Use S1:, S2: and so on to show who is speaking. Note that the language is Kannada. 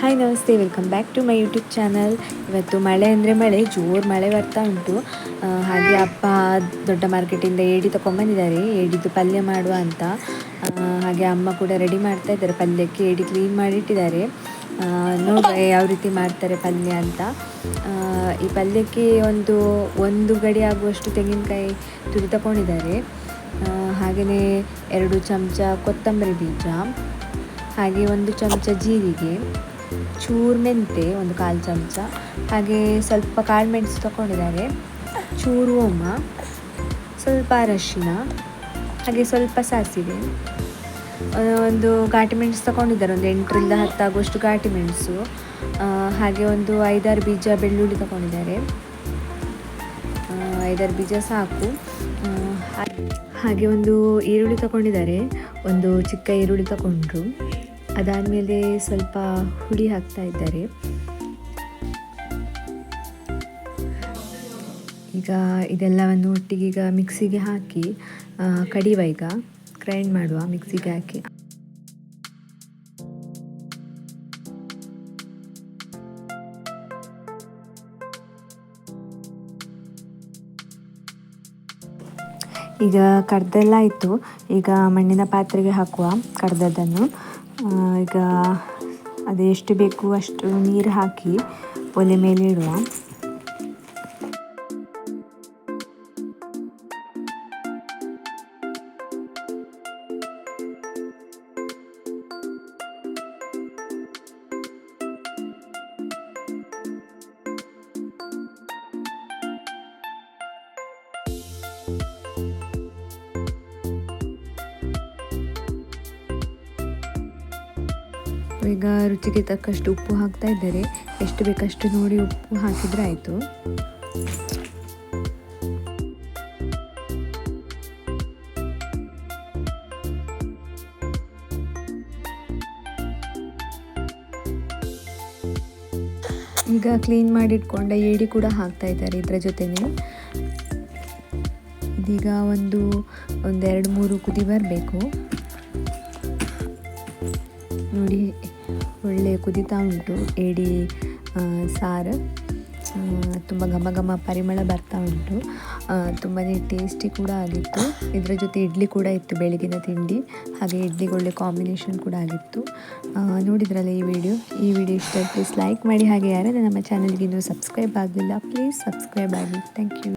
S1: ಹಾಯ್ ನಮಸ್ತೆ. Welcome back to my YouTube channel ಇವತ್ತು ಮಳೆ ಅಂದರೆ ಮಳೆ, ಜೋರು ಮಳೆ ಬರ್ತಾ ಉಂಟು. ಹಾಗೆ ಅಪ್ಪ ದೊಡ್ಡ ಮಾರ್ಕೆಟಿಂದ ಏಡಿ ತಗೊಂಬಂದಿದ್ದಾರೆ ಏಡಿದ್ದು ಪಲ್ಯ ಮಾಡುವ ಅಂತ. ಹಾಗೆ ಅಮ್ಮ ಕೂಡ ರೆಡಿ ಮಾಡ್ತಾ ಇದ್ದಾರೆ. ಪಲ್ಯಕ್ಕೆ ಏಡಿ ಕ್ಲೀನ್ ಮಾಡಿಟ್ಟಿದ್ದಾರೆ. ನೋಡ ನೋಡುವ ಯಾವ ರೀತಿ ಮಾಡ್ತಾರೆ ಪಲ್ಯ ಅಂತ. ಈ ಪಲ್ಯಕ್ಕೆ ಒಂದು ಒಂದು ಗಡಿ ಆಗುವಷ್ಟು ತೆಂಗಿನಕಾಯಿ ತುರಿ ತಗೊಂಡಿದ್ದಾರೆ ಹಾಗೆಯೇ ಎರಡು ಚಮಚ ಕೊತ್ತಂಬರಿ ಬೀಜ. ಹಾಗೆ ಒಂದು ಚಮಚ ಜೀರಿಗೆ. ಚೂರು ಮೆಂತೆ ಒಂದು ಕಾಲು ಚಮಚ. ಹಾಗೆ ಸ್ವಲ್ಪ ಕಾಳು ಮೆಣಸು ತಗೊಂಡಿದ್ದಾರೆ ಚೂರು ಓಮ ಸ್ವಲ್ಪ ಅರಶಿನ, ಹಾಗೆ ಸ್ವಲ್ಪ ಸಾಸಿವೆ. ಒಂದು ಘಾಟಿ ಮೆಣಸು ತಗೊಂಡಿದ್ದಾರೆ ಒಂದು ಎಂಟರಿಂದ ಹತ್ತಾಗುವಷ್ಟು ಘಾಟಿ ಮೆಣಸು. ಹಾಗೆ ಒಂದು ಐದಾರು ಬೀಜ ಬೆಳ್ಳುಳ್ಳಿ ತಗೊಂಡಿದ್ದಾರೆ ಐದಾರು ಬೀಜ ಸಾಕು. ಹಾಗೆ ಒಂದು ಈರುಳ್ಳಿ ತಗೊಂಡಿದ್ದಾರೆ ಒಂದು ಚಿಕ್ಕ ಈರುಳ್ಳಿ ತಗೊಂಡ್ರು ಅದಾದಮೇಲೆ ಸ್ವಲ್ಪ ಹುಳಿ ಹಾಕ್ತಾ ಇದ್ದಾರೆ. ಈಗ ಇದೆಲ್ಲವನ್ನು ಒಟ್ಟಿಗೆ ಈಗ ಮಿಕ್ಸಿಗೆ ಹಾಕಿ ಕಡಿಯುವ ಈಗ. ಗ್ರೈಂಡ್ ಮಾಡುವ ಮಿಕ್ಸಿಗೆ ಹಾಕಿ. ಈಗ ಕಡ್ದೆಲ್ಲ ಆಯಿತು. ಈಗ ಮಣ್ಣಿನ ಪಾತ್ರೆಗೆ ಹಾಕುವ ಕಡ್ದದ್ದನ್ನು ಈಗ ಅದು ಎಷ್ಟು ಬೇಕು ಅಷ್ಟು ನೀರು ಹಾಕಿ ಒಲೆ ಮೇಲೆ ಇಡುವ ಈಗ ರುಚಿಗೆ ತಕ್ಕಷ್ಟು ಉಪ್ಪು ಹಾಕ್ತಾ ಇದ್ದಾರೆ ಎಷ್ಟು ಬೇಕಷ್ಟು ನೋಡಿ ಉಪ್ಪು ಹಾಕಿದರೆ ಆಯಿತು. ಈಗ ಕ್ಲೀನ್ ಮಾಡಿಟ್ಕೊಂಡ ಏಡಿ ಕೂಡ ಹಾಕ್ತಾ ಇದ್ದಾರೆ ಇದರ ಜೊತೆನೆ. ಇದೀಗ ಒಂದು ಒಂದೆರಡು ಮೂರು ಕುದಿ ಬರಬೇಕು. ನೋಡಿ, ಒಳ್ಳೆ ಕುದಿತಾ ಉಂಟು. ಏಡಿ ಸಾರು. ತುಂಬ ಘಮ ಘಮ ಪರಿಮಳ ಬರ್ತಾ ಉಂಟು. ತುಂಬಾ ಟೇಸ್ಟಿ ಕೂಡ ಆಗಿತ್ತು. ಇದರ ಜೊತೆ ಇಡ್ಲಿ ಕೂಡ ಇತ್ತು ಬೆಳಗಿನ ತಿಂಡಿ. ಹಾಗೆ ಇಡ್ಲಿಗೆ ಒಳ್ಳೆ ಕಾಂಬಿನೇಷನ್ ಕೂಡ ಆಗಿತ್ತು. ನೋಡಿದ್ರಲ್ಲ ಈ ವಿಡಿಯೋ ಈ ವಿಡಿಯೋ ಇಷ್ಟ ಪ್ಲೀಸ್ ಲೈಕ್ ಮಾಡಿ. ಹಾಗೆ ಯಾರಾದರೂ ನಮ್ಮ ಚಾನಲ್ಗೆ ಇನ್ನೂ ಸಬ್ಸ್ಕ್ರೈಬ್ ಆಗಲಿಲ್ಲ ಪ್ಲೀಸ್ ಸಬ್ಸ್ಕ್ರೈಬ್ ಆಗಿ ಥ್ಯಾಂಕ್ ಯು